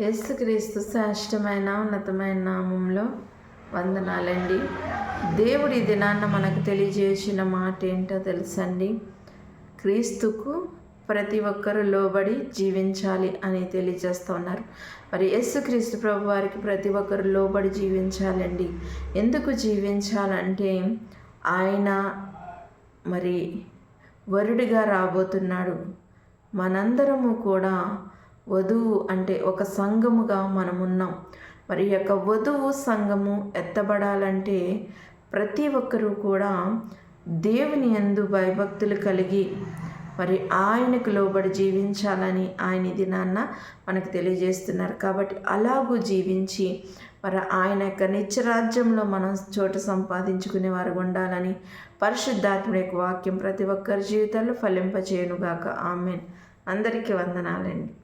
యేసుక్రీస్తు శ్రేష్టమైన ఉన్నతమైన నామంలో వందనాలండి. దేవుడి దినాన్న మనకు తెలియజేసిన మాట ఏంటో తెలుసండి? క్రీస్తుకు ప్రతి ఒక్కరూ లోబడి జీవించాలి అని తెలియజేస్తూ ఉన్నారు మరి యేసుక్రీస్తు ప్రభు వారికి ప్రతి ఒక్కరు లోబడి జీవించాలండి. ఎందుకు జీవించాలంటే ఆయన మరి వరుడిగా రాబోతున్నాడు. మనందరము కూడా వధువు అంటే ఒక సంఘముగా మనం ఉన్నాం మరి యొక్క వధువు సంఘము ఎత్తబడాలంటే ప్రతి ఒక్కరూ కూడా దేవుని ఎందు భయభక్తులు కలిగి మరి ఆయనకు లోబడి జీవించాలని ఆయన దినాన్న మనకు తెలియజేస్తున్నారు. కాబట్టి అలాగూ జీవించి మరి ఆయన యొక్క నిత్యరాజ్యంలో మనం చోటు సంపాదించుకునే వారు ఉండాలని పరిశుద్ధాత్మ యొక్క వాక్యం ప్రతి ఒక్కరి జీవితాల్లో ఫలింపచేయనుగాక. ఆమెన్. అందరికీ వందనాలండి.